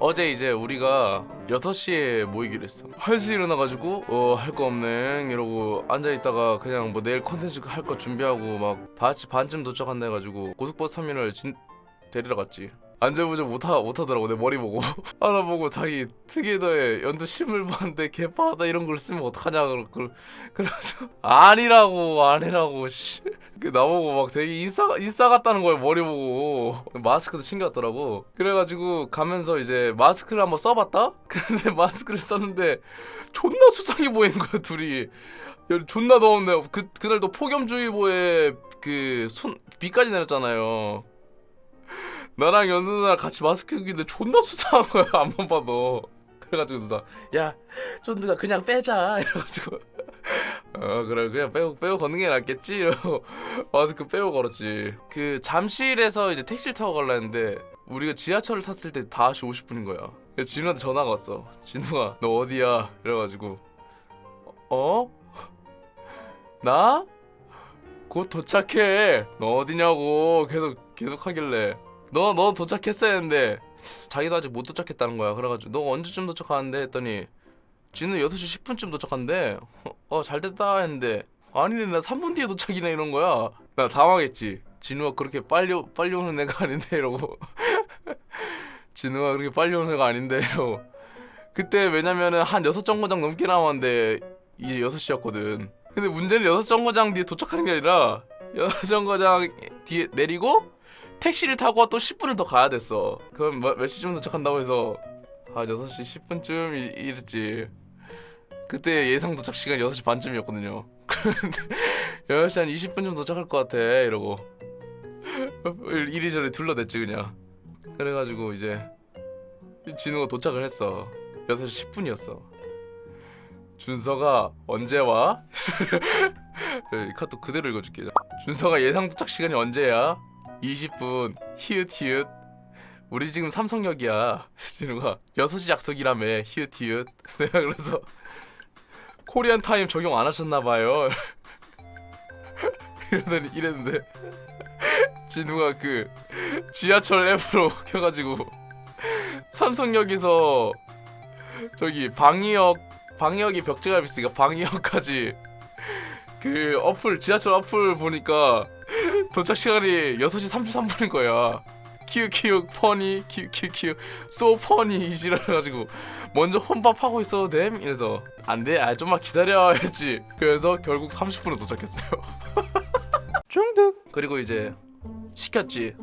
어제 이제 우리가 6시에 모이기로 했어. 1시에 일어나가지고 어 할 거 없네 이러고 앉아있다가 그냥 뭐 내일 컨텐츠 할 거 준비하고 막 다같이 반쯤 도착한다 해가지고 고속버스 터미널 진 데리러 갔지 안절부절 못하, 못하더라고 내 머리 보고. 하나 보고 자기 특이더에 연두 실물 봤는데 개파하다 이런 걸 쓰면 어떡하냐 그러, 그러, 그래가지고. 아니라고 아니라고 씨. 그 나보고 막 되게 인싸 인싸 같다는 거야 머리 보고. 마스크도 챙겼더라고. 그래가지고 가면서 이제 마스크를 한번 써봤다? 근데 마스크를 썼는데 존나 수상해 보이는 거야 둘이. 야, 존나 더운데. 그 그날도 폭염주의보에 그 손 비까지 내렸잖아요 나랑 연우 누나 같이 마스크 끼는데 존나 수상한 거야 안만 봐도. 그래가지고 누나 야 쫀드가 그냥 빼자. 이래가지고. 어 그래 그냥 빼고 빼고 걷는 게 낫겠지? 이러고 마스크 빼고 걸었지. 그 잠실에서 이제 택시를 타고 갈라 했는데 우리가 지하철을 탔을 때 5시 50분인 거야. 진우한테 전화가 왔어. 진우가 너 어디야? 이래가지고 어? 나? 곧 도착해. 너 어디냐고. 계속 계속 하길래 너 너 도착했어야 했는데 자기도 아직 못 도착했다는 거야. 그래가지고 너 언제쯤 도착하는데? 했더니 진우 6시 10분쯤 도착한대. 어 잘 됐다 했는데 아니네 나 3분 뒤에 도착이네 이런 거야. 나 당황했지. 진우가 그렇게 빨리 빨리 오는 애가 아닌데 이러고. 진우가 그렇게 빨리 오는 애가 아닌데 이러고. 그때 왜냐면은 한 여섯 정거장 넘게 남았는데 이제 6시였거든. 근데 문제는 여섯 정거장 뒤에 도착하는 게 아니라 여섯 정거장 뒤에 내리고 택시를 타고 또 10분을 더 가야 됐어. 그럼 뭐, 몇 시쯤 도착한다고 해서 한 6시 10분쯤 이, 이랬지. 그때 예상 도착 시간 6시 반쯤이었거든요. 그런데 6시 한 20분쯤 도착할 것 같아 이러고. 이리저리 둘러댔지 그냥. 그래가지고 이제 진우가 도착을 했어. 6시 10분이었어. 준서가 언제 와? 이 카톡 그대로 읽어줄게 준서가 예상 도착 시간이 언제야? 20분. 히읗 히읗. 우리 지금 삼성역이야. 진우가 6시 약속이라며. 히읗 히읗. 내가 그래서 코리안 타임 적용 안 하셨나봐요. 이러더니 이랬는데 진우가 그 지하철 앱으로 켜가지고 삼성역에서 저기 방이역 방역이 벽제가 있으니까 방역까지 그 어플 지하철 어플 보니까 도착 시간이 6시 33분인 거야. 키읔키읔 퍼니 키읔키읔 소 퍼니 이지랄해가지고. 먼저 혼밥하고 있어도 됨? 이래서. 안돼. 아 좀만 기다려 했지. 그래서 결국 30분에 도착했어요. 중득 그리고 이제 시켰지.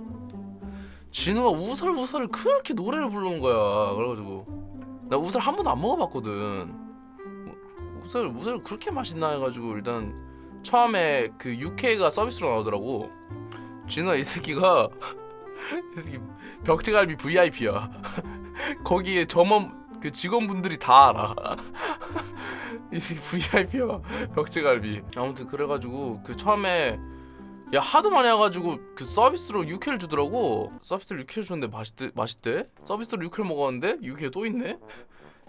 진우가 우설 우설을 그렇게 노래를 부르는 거야. 그래가지고. 나 우설 한 번도 안 먹어봤거든. 우설 우설 그렇게 맛있나 해가지고 일단 처음에 그 육회가 서비스로 나오더라고. 진우가 이 새끼가 이 새끼 벽지갈비 VIP야. 거기에 점원 그 직원분들이 다 알아. 이 VIP야 벽지갈비. 아무튼 그래가지고 그 처음에 야 하도 많이 와가지고 그 서비스로 육회를 주더라고. 서비스로 육회를 줬는데 맛있대 맛있대? 서비스로 육회를 먹었는데 육회 또 있네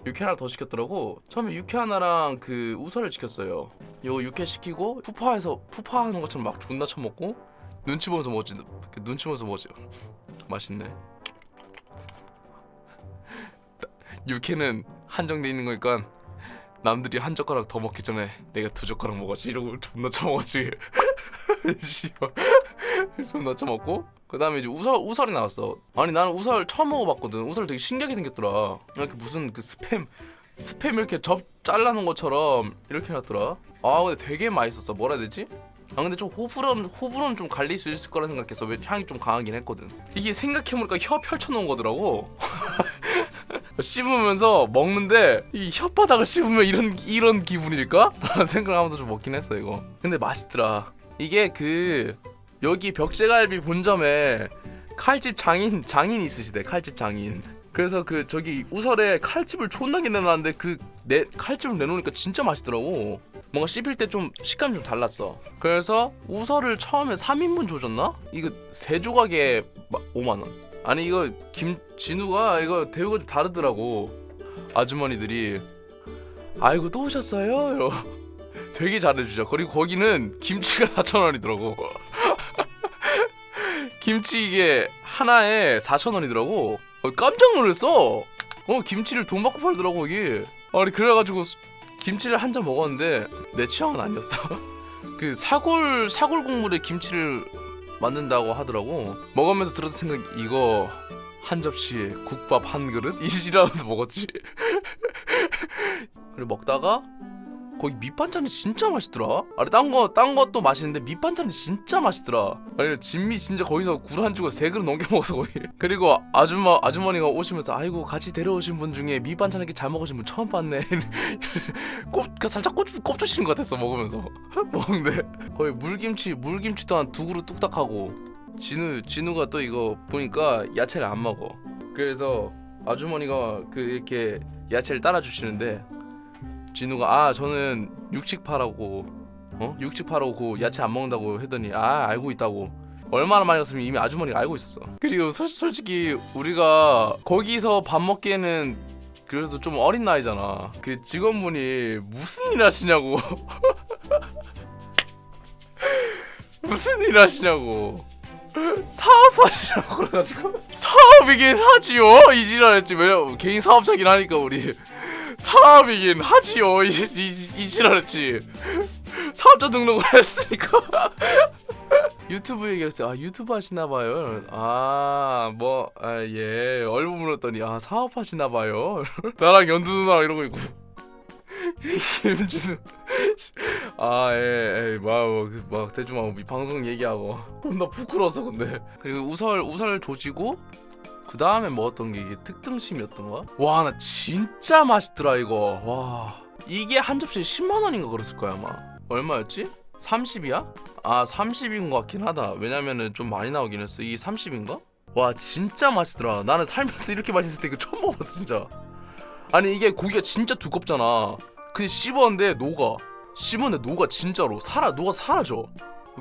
육회 하나 더 시켰더라고. 처음에 육회 하나랑 그 우설을 시켰어요. 요거 육회 시키고 푸파해서 푸파하는 것처럼 막 존나 처먹고 눈치 보면서 먹지. 이렇게 눈치 보면서 먹지. 맛있네. 육회는 한정돼 있는 거니까 남들이 한 젓가락 더 먹기 전에 내가 두 젓가락 먹었지. 이러고 존나 처먹었지. 존나 처먹고 그 다음에 이제 우설 우설이 나왔어. 아니 나는 우설 처음 먹어봤거든. 우설 되게 신기하게 생겼더라. 이렇게 무슨 그 스팸 스팸 이렇게 접 잘라놓은 것처럼 이렇게 해놨더라. 아 근데 되게 맛있었어. 뭐라 해야 되지? 아 근데 좀 호불호는 호불호는 좀 갈릴 수 있을 거라 생각해서 왜 향이 좀 강하긴 했거든. 이게 생각해보니까 혀 펼쳐놓은 거더라고. 씹으면서 먹는데 이 혓바닥을 씹으면 이런 이런 기분일까? 라는 생각하면서 좀 먹긴 했어 이거. 근데 맛있더라. 이게 그 여기 벽제갈비 본점에 칼집 장인 장인 있으시대 칼집 장인. 그래서 그 저기 우설에 칼집을 존나게 내놨는데 그 내 칼집을 내놓으니까 진짜 맛있더라고. 뭔가 씹힐 때 좀 식감이 좀 달랐어. 그래서 우설을 처음에 3인분 줘줬나? 이거 세 조각에 5만원. 아니 이거 김진우가 이거 대우가 좀 다르더라고. 아주머니들이. 아이고 또 오셨어요? 이러 되게 잘해주죠 그리고 거기는 김치가 4천원이더라고 김치 이게 하나에 4,000원이더라고. 어, 깜짝 놀랐어. 어 김치를 돈 받고 팔더라고 이게 아니 그래가지고 수- 김치를 한 잔 먹었는데 내 취향은 아니었어. 그 사골 사골 국물에 김치를 만든다고 하더라고. 먹으면서 들었던 생각 이거 한 접시에 국밥 한 그릇? 이지라면서 먹었지. 그리고 먹다가 거기 밑반찬이 진짜 맛있더라. 아니 딴거 딴 것도 맛있는데 밑반찬이 진짜 맛있더라. 아니 진미 진짜 거기서 굴 한 주가 세 그릇 넘겨 먹어서 거기. 그리고 아줌마 아주머니가 오시면서 아이고 같이 데려오신 분 중에 밑반찬 이렇게 잘 먹으신 분 처음 봤네. 꼽그 살짝 꼽 꼽주시는 것 같았어 먹으면서 먹는데 거의 물김치 물김치도 한 두 그릇 뚝딱 하고 진우 진우가 또 이거 보니까 야채를 안 먹어. 그래서 아주머니가 그 이렇게 야채를 따라 주시는데 진우가 아 저는 육식파라고 어? 육식파라고 그 야채 안 먹는다고 했더니 아 알고 있다고. 얼마나 많이 갔으면 이미 아주머니가 알고 있었어. 그리고 솔, 솔직히 우리가 거기서 밥 먹기에는 그래도 좀 어린 나이잖아. 그 직원분이 무슨 일 하시냐고. 무슨 일 하시냐고. 사업하시라고 그래가지고. 사업이긴 하지요 이지랄했지 왜 개인 사업자긴 하니까 우리 사업이긴 하지요 이, 이, 이 지랄했지. 사업자 등록을 했으니까. 유튜브 얘기했어요. 아 유튜브 하시나봐요? 아뭐 아 예. 얼굴 물었더니 아 사업 하시나봐요. 나랑 연두 누나랑 이러고 있고. 김준우. 아예예막 막 대충 막 방송 얘기하고. 존나 부끄러워서 근데. 그리고 우설 우설 조지고 그 다음에 먹었던 게 이게 특등심이었던 거야? 와나 진짜 맛있더라 이거. 와. 이게 한 접시에 10만 원인가 그랬을 거야 아마. 얼마였지? 30이야? 아 30인 것 같긴 하다. 왜냐면은 좀 많이 나오긴 했어. 이게 30인가? 와 진짜 맛있더라. 나는 살면서 이렇게 맛있을 때 이거 처음 먹었어 진짜. 아니 이게 고기가 진짜 두껍잖아. 근데 씹었는데 녹아. 씹었는데 녹아 진짜로. 살아 녹아 사라져.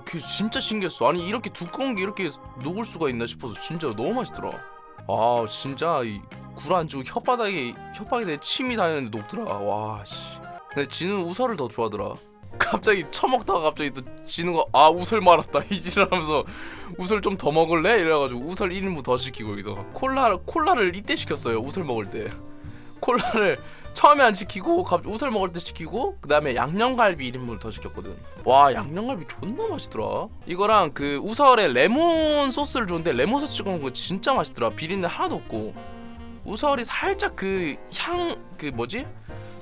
그게 진짜 신기했어. 아니 이렇게 두꺼운 게 이렇게 녹을 수가 있나 싶어서 진짜 너무 맛있더라 아 진짜 이 굴안주 혓바닥에 혓바닥에 내 침이 다니는데 녹더라. 와씨. 근데 진우는 우설을 더 좋아하더라. 갑자기 처먹다가 갑자기 또 진우가 아 우설 말았다. 이지랄하면서 우설 좀 더 먹을래? 이래가지고 우설 1인분 더 시키고 여기서. 콜라, 콜라를 이때 시켰어요 우설 먹을 때. 콜라를 처음에 안 시키고 갑자기 우설 먹을 때 시키고 그 다음에 양념갈비 1인분을 더 시켰거든. 와 양념갈비 존나 맛있더라. 이거랑 그 우설에 레몬 소스를 줬는데 레몬 소스 찍어 먹은 거 진짜 맛있더라. 비린내 하나도 없고. 우설이 살짝 그 향 그 뭐지?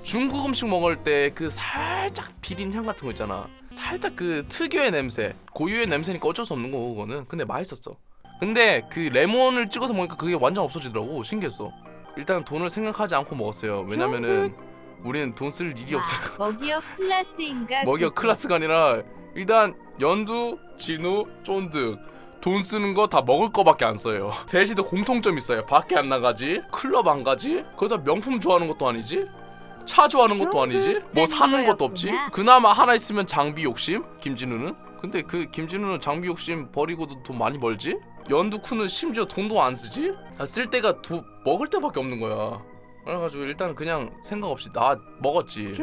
중국 음식 먹을 때 그 살짝 비린 향 같은 거 있잖아. 살짝 그 특유의 냄새. 고유의 냄새니까 어쩔 수 없는 거고 그거는. 근데 맛있었어. 근데 그 레몬을 찍어서 먹으니까 그게 완전 없어지더라고. 신기했어 일단 돈을 생각하지 않고 먹었어요 왜냐면은 우리는 돈 쓸 일이 없어 먹이어 클라스인가? 먹이가. 클라스가 아니라 일단 연두, 진우, 쫀득 돈 쓰는 거 다 먹을 거밖에 안 써요. 셋이도 공통점 있어요. 밖에 안 나가지, 클럽 안 가지, 거기다 명품 좋아하는 것도 아니지, 차 좋아하는 것도 아니지, 뭐 사는 것도 없지. 거였구나. 그나마 하나 있으면 장비 욕심. 김진우는. 근데 그 김진우는 장비 욕심 버리고도 돈 많이 벌지. 연두쿠는 심지어 돈도 안 쓰지. 아, 쓸 때가 도, 먹을 때밖에 없는 거야. 그래가지고 일단 그냥 생각 없이 나 먹었지.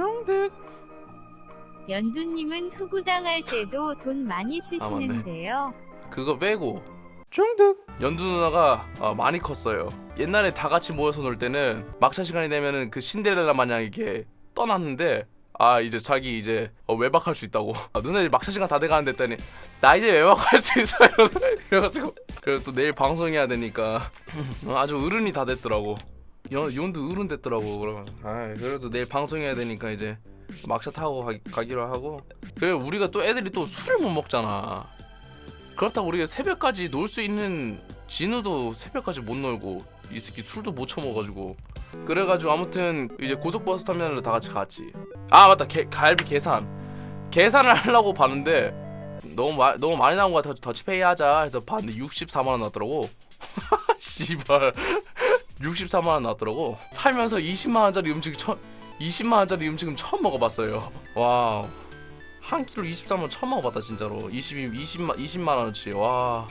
연두님은 흑우당할 때도 돈 많이 아, 쓰시는데요. 그거 빼고 중득 연두 누나가 어, 많이 컸어요 옛날에 다 같이 모여서 놀 때는 막차 시간이 되면은 그 신데렐라 마냥 이게 떠났는데 아 이제 자기 이제 어, 외박할 수 있다고. 아, 누나 이제 막차 시간 다 돼가는데 했더니 나 이제 외박할 수 있어. 이래가지고. 그래서 또 내일 방송해야 되니까. 어, 아주 어른이 다 됐더라고. 연, 연두 어른 됐더라고 그러면. 아 그래도 내일 방송해야 되니까 이제 막차 타고 가, 가기로 하고. 그래 우리가 또 애들이 또 술을 못 먹잖아. 그렇다고 우리가 새벽까지 놀 수 있는 진우도 새벽까지 못 놀고 이 새끼 술도 못 처먹어가지고. 그래가지고 아무튼 이제 고속버스 터미널로 다 같이 갔지. 아 맞다. 게, 갈비 계산. 계산을 하려고 봤는데 너무 마, 너무 많이 나온 거 같아서 더치페이 하자 해서 봤는데 64만 원 나왔더라고. 씨발. 64만 원 나왔더라고. 살면서 20만 원짜리 음식 처 20만 원짜리 음식은 처음 먹어봤어요. 와우. 한 끼로 23만 원 처음 먹어봤다 진짜로. 20, 20만 20만 원어치. 와